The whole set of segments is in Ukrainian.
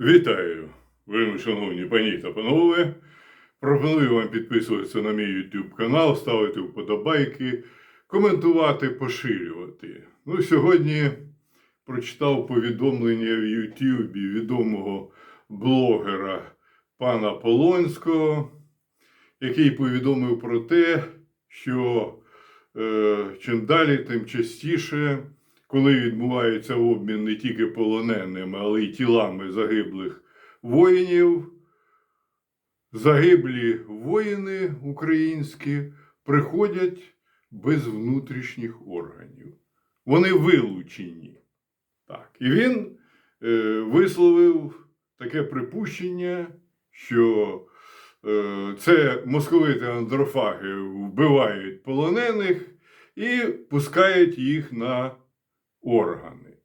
Вітаю, ви, шановні пані та панове. Пропоную вам підписуватися на мій YouTube канал, ставити вподобайки, коментувати, поширювати. Ну, сьогодні прочитав повідомлення в YouTube відомого блогера пана Полонського, який повідомив про те, що е, чим далі, тим частіше коли відбувається обмін не тільки полоненими, але й тілами загиблих воїнів, загиблі воїни українські приходять без внутрішніх органів. Вони вилучені. Так. І він е, висловив таке припущення, що е, це московити андрофаги вбивають полонених і пускають їх на органи.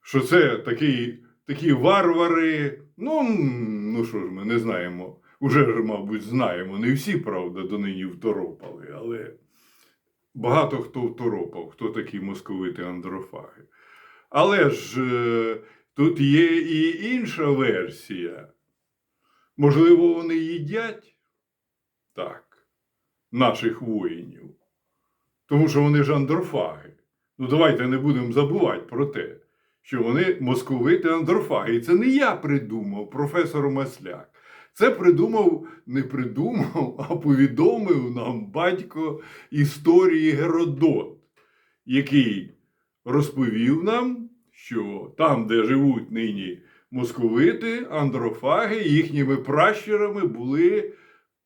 Що це такі, такі варвари. Ну, ну що ж, ми не знаємо. Уже ж, мабуть, знаємо. Не всі, правда, донині второпали, але багато хто второпав, хто такі московити андрофаги. Але ж е, тут є і інша версія. Можливо, вони їдять так, наших воїнів. Тому що вони ж андрофаги. Ну, давайте не будемо забувати про те, що вони московити андрофаги. І це не я придумав, професор Масляк. Це придумав, не придумав, а повідомив нам батько історії Геродот, який розповів нам, що там, де живуть нині московити, андрофаги, їхніми пращурами були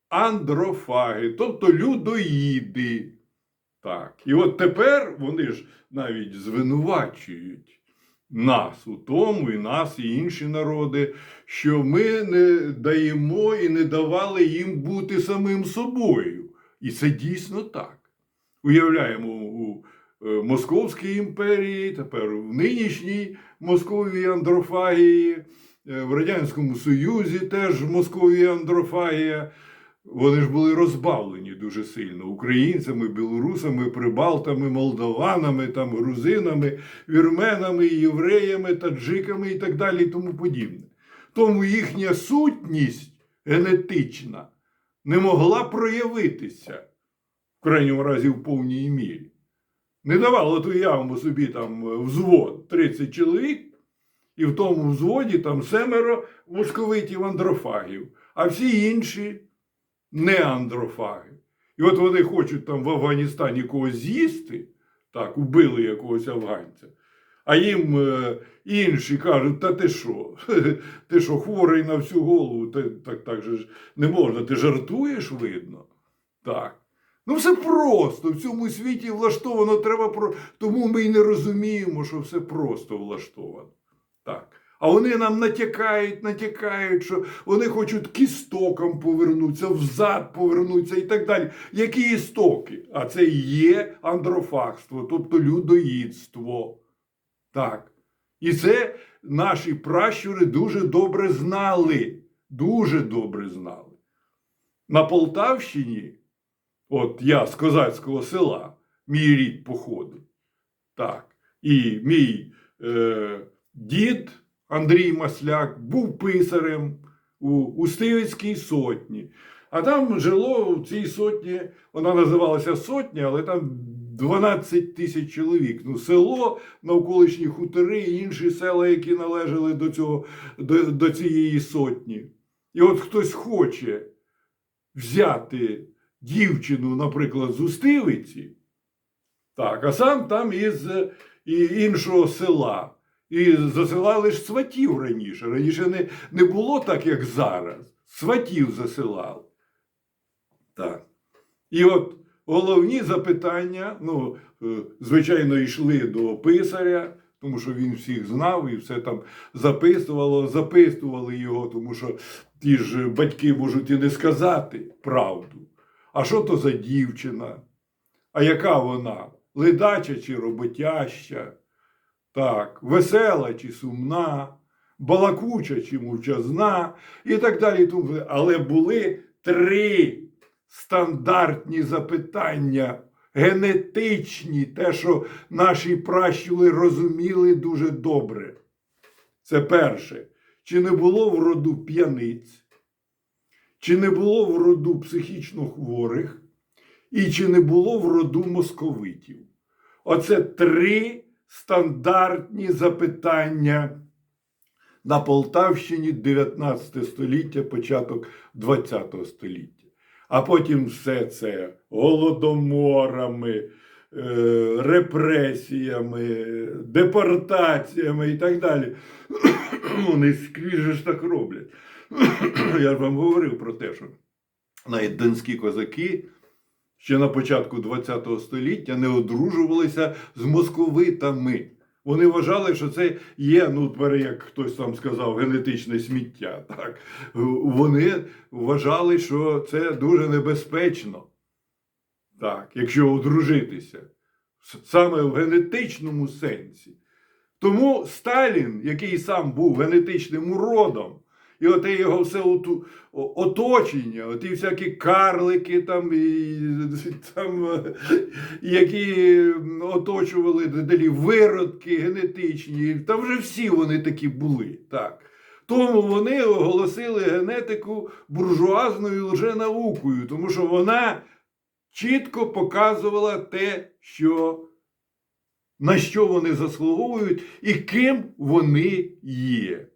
андрофаги, тобто людоїди. Так. І от тепер вони ж навіть звинувачують нас у тому, і нас, і інші народи, що ми не даємо і не давали їм бути самим собою. І це дійсно так. Уявляємо, у е, Московській імперії, тепер в нинішній Московії андрофагії, е, в Радянському Союзі теж Московія андрофагія. Вони ж були розбавлені дуже сильно українцями, білорусами, прибалтами, молдаванами, там, грузинами, вірменами, євреями, таджиками і так далі, і тому подібне. Тому їхня сутність генетична не могла проявитися, в крайньому разі в повній мірі. Не давало то явно собі там взвод 30 чоловік, і в тому взводі там семеро московитів андрофагів, а всі інші не андрофаги. І от вони хочуть там в Афганістані когось з'їсти, так, убили якогось афганця. А їм е, інші кажуть, та ти що? Ти що, хворий на всю голову, Та- так, так же ж не можна, ти жартуєш, видно. Так. Ну, все просто в цьому світі влаштовано треба. Тому ми й не розуміємо, що все просто влаштовано. А вони нам натякають, натякають, що вони хочуть к істокам повернутися, взад повернутися і так далі. Які істоки? А це є андрофагство, тобто людоїдство. Так. І це наші пращури дуже добре знали. Дуже добре знали. На Полтавщині, от я з козацького села, мій рід походить. Так. І мій е, дід Андрій Масляк був писарем у Устивицькій сотні. А там жило в цій сотні, вона називалася сотня, але там 12 тисяч чоловік. Ну, село, навколишні хутори і інші села, які належали до, цього, до, до цієї сотні. І от хтось хоче взяти дівчину, наприклад, з Устивиці, так, а сам там із іншого села. І засилали ж сватів раніше. Раніше не, не було так, як зараз. Сватів засилали. Так. І от головні запитання, ну, е, звичайно, йшли до писаря, тому що він всіх знав і все там записувало, записували його, тому що ті ж батьки можуть і не сказати правду. А що то за дівчина? А яка вона? Ледача чи роботяща? Так, весела чи сумна, балакуча чи мовчазна і так далі. Але були три стандартні запитання, генетичні, те, що наші пращули розуміли дуже добре. Це перше. чи не було в роду п'яниць, чи не було в роду психічно хворих, і чи не було в роду московитів. Оце три стандартні запитання на Полтавщині 19 століття, початок 20 століття. А потім все це голодоморами, е, репресіями, депортаціями і так далі. Вони скрізь ж так роблять. Я ж вам говорив про те, що навіть донські козаки ще на початку ХХ століття не одружувалися з московитами. Вони вважали, що це є, ну, тепер, як хтось там сказав, генетичне сміття. Так? Вони вважали, що це дуже небезпечно. Так, якщо одружитися. Саме в генетичному сенсі. Тому Сталін, який сам був генетичним уродом, і оте його все оточення, оті всякі карлики там, і, там, які оточували далі виродки генетичні, там вже всі вони такі були. Так. Тому вони оголосили генетику буржуазною лженаукою, тому що вона чітко показувала те, що, на що вони заслуговують і ким вони є.